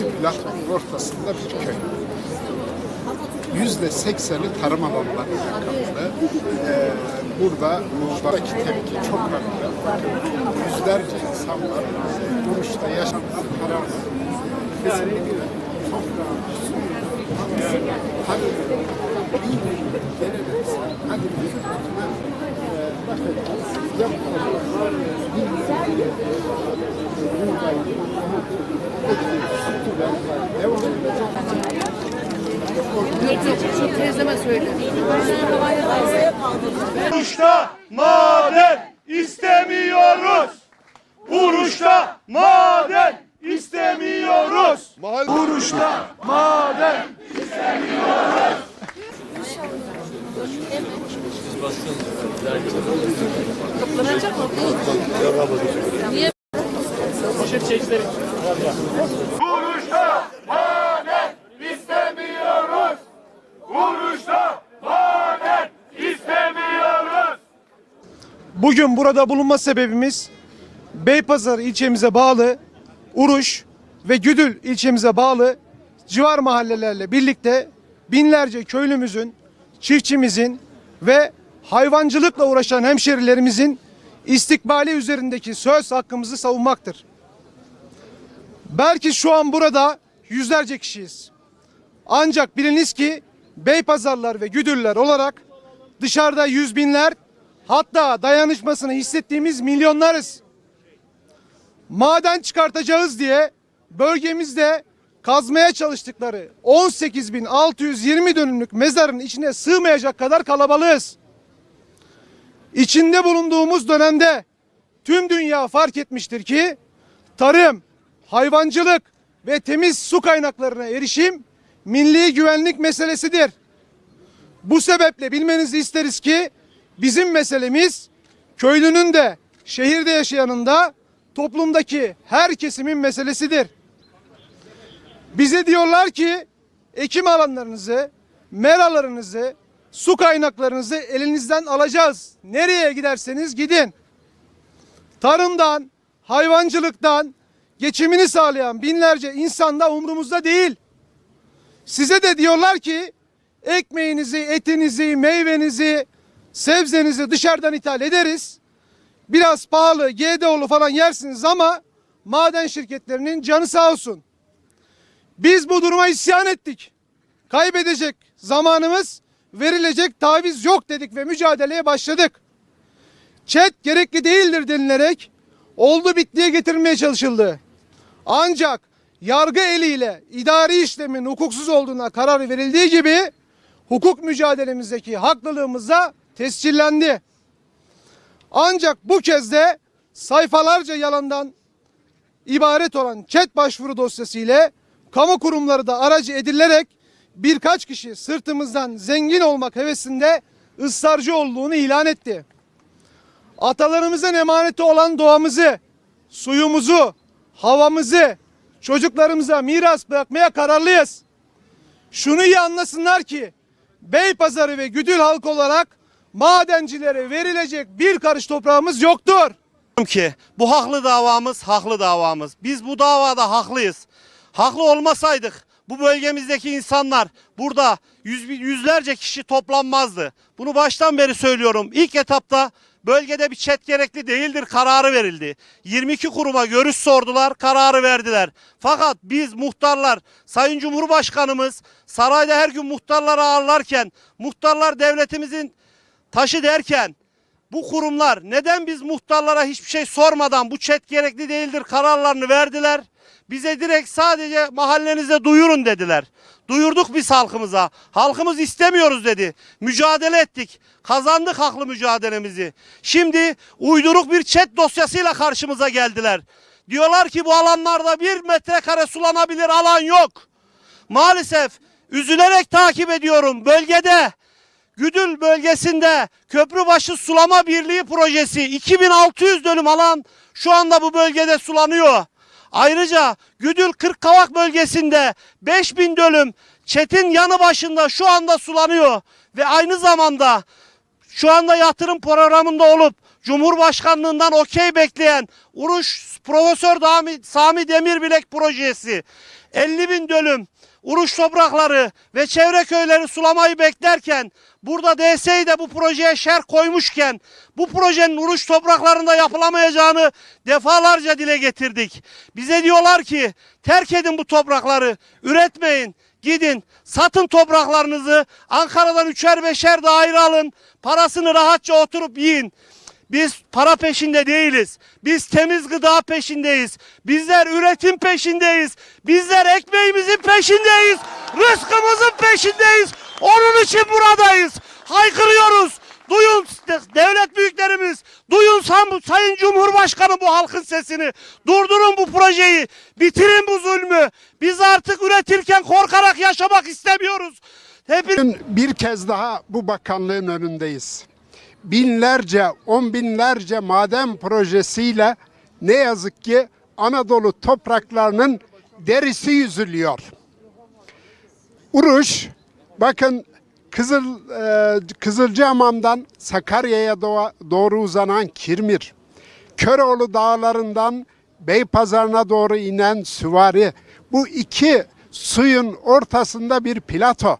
iki platformun ortasında bir köy. Yüzde sekseni tarım alanlarıyla kaplı. Ee, burada buradaki tepki çok önemli. Yüzlerce insanlar Buruş'ta yaşamdan karar Kesinlikle çok rahat. Hadi iyi bir geleneğiz. Hadi bir bakın yapmalar Teyzeme söyle. Vuruşta maden istemiyoruz. Vuruşta maden istemiyoruz. Vuruşta maden Vuruşta maden istemiyoruz. Vuruşta maden istemiyoruz. Bugün burada bulunma sebebimiz Beypazarı ilçemize bağlı Uruş ve Güdül ilçemize bağlı civar mahallelerle birlikte binlerce köylümüzün, çiftçimizin ve hayvancılıkla uğraşan hemşerilerimizin istikbali üzerindeki söz hakkımızı savunmaktır. Belki şu an burada yüzlerce kişiyiz. Ancak biliniz ki Beypazarlar ve Güdüller olarak dışarıda yüz binler hatta dayanışmasını hissettiğimiz milyonlarız. Maden çıkartacağız diye bölgemizde kazmaya çalıştıkları 18.620 dönümlük mezarın içine sığmayacak kadar kalabalığız. İçinde bulunduğumuz dönemde tüm dünya fark etmiştir ki tarım, hayvancılık ve temiz su kaynaklarına erişim milli güvenlik meselesidir. Bu sebeple bilmenizi isteriz ki bizim meselemiz köylünün de şehirde yaşayanın da toplumdaki her kesimin meselesidir. Bize diyorlar ki ekim alanlarınızı, meralarınızı, su kaynaklarınızı elinizden alacağız. Nereye giderseniz gidin. Tarımdan, hayvancılıktan geçimini sağlayan binlerce insan da umrumuzda değil. Size de diyorlar ki ekmeğinizi, etinizi, meyvenizi, sebzenizi dışarıdan ithal ederiz. Biraz pahalı, GDO'lu falan yersiniz ama maden şirketlerinin canı sağ olsun. Biz bu duruma isyan ettik. Kaybedecek zamanımız, verilecek taviz yok dedik ve mücadeleye başladık. Çet gerekli değildir denilerek oldu bittiye getirilmeye çalışıldı. Ancak yargı eliyle idari işlemin hukuksuz olduğuna karar verildiği gibi hukuk mücadelemizdeki haklılığımız da tescillendi. Ancak bu kez de sayfalarca yalandan ibaret olan chat başvuru dosyası ile kamu kurumları da aracı edilerek birkaç kişi sırtımızdan zengin olmak hevesinde ısrarcı olduğunu ilan etti. Atalarımızın emaneti olan doğamızı, suyumuzu, havamızı çocuklarımıza miras bırakmaya kararlıyız. Şunu iyi anlasınlar ki Beypazarı ve Güdül halk olarak madencilere verilecek bir karış toprağımız yoktur. ki bu haklı davamız haklı davamız. Biz bu davada haklıyız. Haklı olmasaydık bu bölgemizdeki insanlar burada yüz, yüzlerce kişi toplanmazdı. Bunu baştan beri söylüyorum. İlk etapta bölgede bir çet gerekli değildir kararı verildi. 22 kuruma görüş sordular kararı verdiler. Fakat biz muhtarlar Sayın Cumhurbaşkanımız sarayda her gün muhtarları ağırlarken muhtarlar devletimizin taşı derken bu kurumlar neden biz muhtarlara hiçbir şey sormadan bu çet gerekli değildir kararlarını verdiler? Bize direkt sadece mahallenizde duyurun dediler. Duyurduk biz halkımıza. Halkımız istemiyoruz dedi. Mücadele ettik. Kazandık haklı mücadelemizi. Şimdi uyduruk bir çet dosyasıyla karşımıza geldiler. Diyorlar ki bu alanlarda bir metrekare sulanabilir alan yok. maalesef üzülerek takip ediyorum. Bölgede Güdül bölgesinde Köprübaşı Sulama Birliği projesi 2600 dönüm alan şu anda bu bölgede sulanıyor. Ayrıca Güdül Kırkkavak bölgesinde 5000 dönüm Çetin yanı başında şu anda sulanıyor ve aynı zamanda şu anda yatırım programında olup Cumhurbaşkanlığından okey bekleyen Uruş Profesör Sami Demirbilek projesi 50 bin dönüm Uruş toprakları ve çevre köyleri sulamayı beklerken burada DSİ de bu projeye şer koymuşken bu projenin Uruş topraklarında yapılamayacağını defalarca dile getirdik. Bize diyorlar ki terk edin bu toprakları, üretmeyin, gidin, satın topraklarınızı, Ankara'dan üçer beşer daire alın, parasını rahatça oturup yiyin. Biz para peşinde değiliz. Biz temiz gıda peşindeyiz. Bizler üretim peşindeyiz. Bizler ekmeğimizin peşindeyiz. Rızkımızın peşindeyiz. Onun için buradayız. Haykırıyoruz. Duyun devlet büyüklerimiz, duyun Sayın Cumhurbaşkanı bu halkın sesini. Durdurun bu projeyi, bitirin bu zulmü. Biz artık üretirken korkarak yaşamak istemiyoruz. Bugün bir kez daha bu bakanlığın önündeyiz. Binlerce, on binlerce maden projesiyle ne yazık ki Anadolu topraklarının derisi yüzülüyor. Uruş, bakın Kızıl e, Kızılcahamam'dan Sakarya'ya doğru uzanan Kirmir, Köroğlu dağlarından Beypazarı'na doğru inen süvari. Bu iki suyun ortasında bir plato.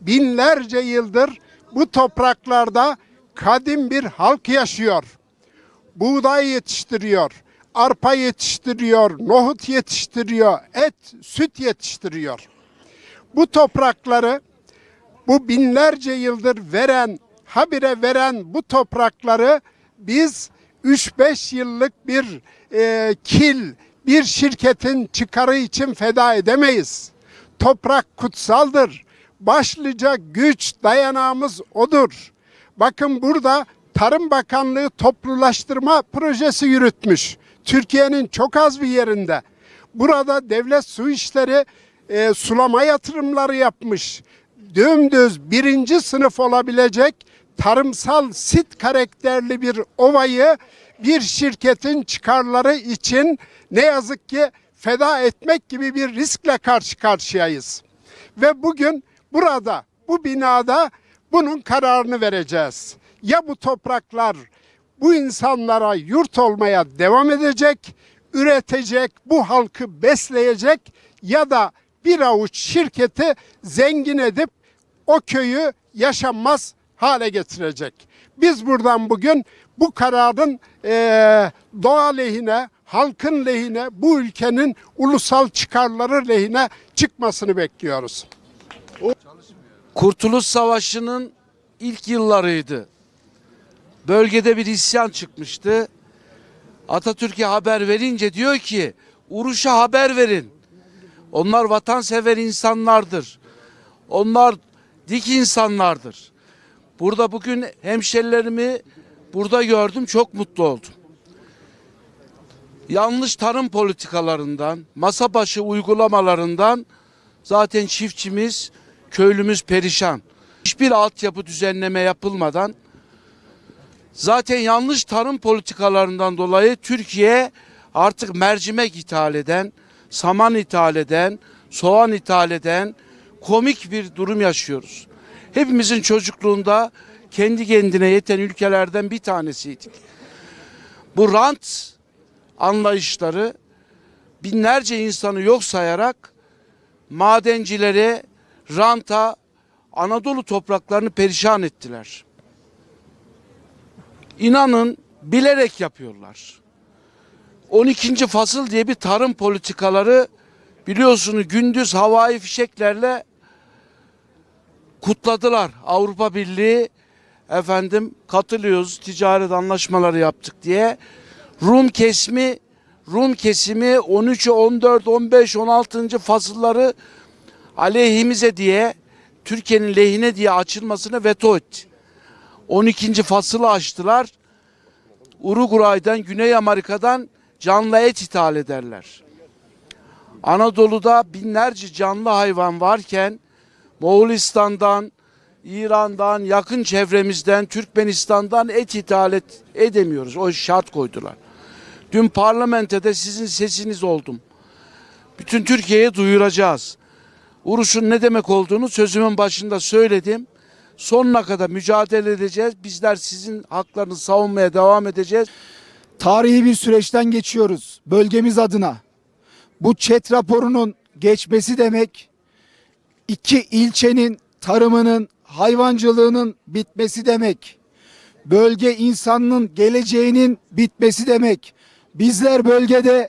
Binlerce yıldır bu topraklarda kadim bir halk yaşıyor. Buğday yetiştiriyor, arpa yetiştiriyor, nohut yetiştiriyor, et, süt yetiştiriyor. Bu toprakları bu binlerce yıldır veren, habire veren bu toprakları biz 3-5 yıllık bir e, kil, bir şirketin çıkarı için feda edemeyiz. Toprak kutsaldır. Başlıca güç, dayanağımız odur. Bakın burada Tarım Bakanlığı toplulaştırma projesi yürütmüş. Türkiye'nin çok az bir yerinde. Burada devlet su işleri e, sulama yatırımları yapmış. Dümdüz birinci sınıf olabilecek tarımsal sit karakterli bir ovayı bir şirketin çıkarları için ne yazık ki feda etmek gibi bir riskle karşı karşıyayız. Ve bugün burada bu binada bunun kararını vereceğiz. Ya bu topraklar bu insanlara yurt olmaya devam edecek, üretecek, bu halkı besleyecek ya da bir avuç şirketi zengin edip o köyü yaşanmaz hale getirecek. Biz buradan bugün bu kararın eee doğa lehine, halkın lehine, bu ülkenin ulusal çıkarları lehine çıkmasını bekliyoruz. Kurtuluş Savaşı'nın ilk yıllarıydı. Bölgede bir isyan çıkmıştı. Atatürk'e haber verince diyor ki Uruş'a haber verin. Onlar vatansever insanlardır. Onlar dik insanlardır. Burada bugün hemşerilerimi burada gördüm çok mutlu oldum. Yanlış tarım politikalarından, masa başı uygulamalarından zaten çiftçimiz, köylümüz perişan. Hiçbir altyapı düzenleme yapılmadan zaten yanlış tarım politikalarından dolayı Türkiye artık mercimek ithal eden, saman ithal eden, soğan ithal eden komik bir durum yaşıyoruz. Hepimizin çocukluğunda kendi kendine yeten ülkelerden bir tanesiydik. Bu rant anlayışları binlerce insanı yok sayarak madencilere, ranta, Anadolu topraklarını perişan ettiler. İnanın bilerek yapıyorlar. 12. fasıl diye bir tarım politikaları biliyorsunuz gündüz havai fişeklerle kutladılar. Avrupa Birliği efendim katılıyoruz ticaret anlaşmaları yaptık diye. Rum kesimi Rum kesimi 13, 14, 15, 16. fasılları aleyhimize diye Türkiye'nin lehine diye açılmasını veto etti. 12. fasılı açtılar. Uruguay'dan, Güney Amerika'dan canlı et ithal ederler. Anadolu'da binlerce canlı hayvan varken Moğolistan'dan, İran'dan, yakın çevremizden, Türkmenistan'dan et ithal et, edemiyoruz. O şart koydular. Dün parlamentoda sizin sesiniz oldum. Bütün Türkiye'ye duyuracağız. Uruş'un ne demek olduğunu sözümün başında söyledim. Sonuna kadar mücadele edeceğiz. Bizler sizin haklarınızı savunmaya devam edeceğiz. tarihi bir süreçten geçiyoruz bölgemiz adına. Bu çet raporunun geçmesi demek iki ilçenin tarımının, hayvancılığının bitmesi demek. Bölge insanının geleceğinin bitmesi demek. Bizler bölgede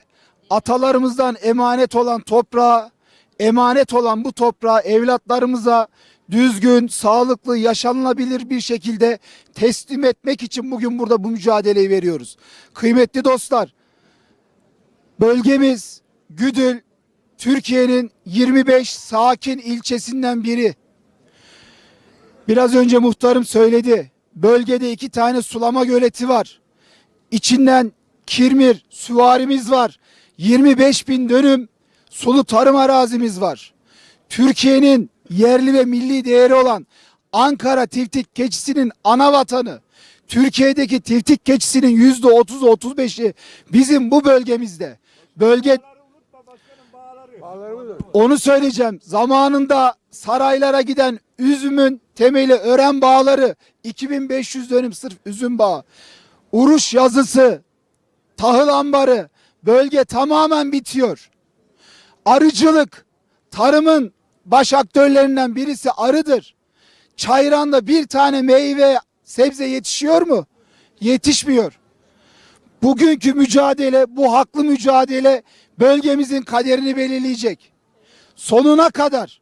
atalarımızdan emanet olan toprağa, emanet olan bu toprağı evlatlarımıza düzgün, sağlıklı, yaşanılabilir bir şekilde teslim etmek için bugün burada bu mücadeleyi veriyoruz. Kıymetli dostlar, bölgemiz Güdül, Türkiye'nin 25 sakin ilçesinden biri. Biraz önce muhtarım söyledi. Bölgede iki tane sulama göleti var. İçinden kirmir, süvarimiz var. 25 bin dönüm sulu tarım arazimiz var. Türkiye'nin yerli ve milli değeri olan Ankara tiftik keçisinin ana vatanı. Türkiye'deki tiftik keçisinin yüzde 30'u 35'i bizim bu bölgemizde. Bölge onu söyleyeceğim. Zamanında saraylara giden üzümün temeli ören bağları 2500 dönüm sırf üzüm bağı. Uruş yazısı, tahıl ambarı bölge tamamen bitiyor. Arıcılık tarımın baş aktörlerinden birisi arıdır. Çayran'da bir tane meyve sebze yetişiyor mu? Yetişmiyor. Bugünkü mücadele, bu haklı mücadele bölgemizin kaderini belirleyecek. Sonuna kadar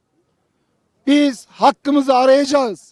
biz hakkımızı arayacağız.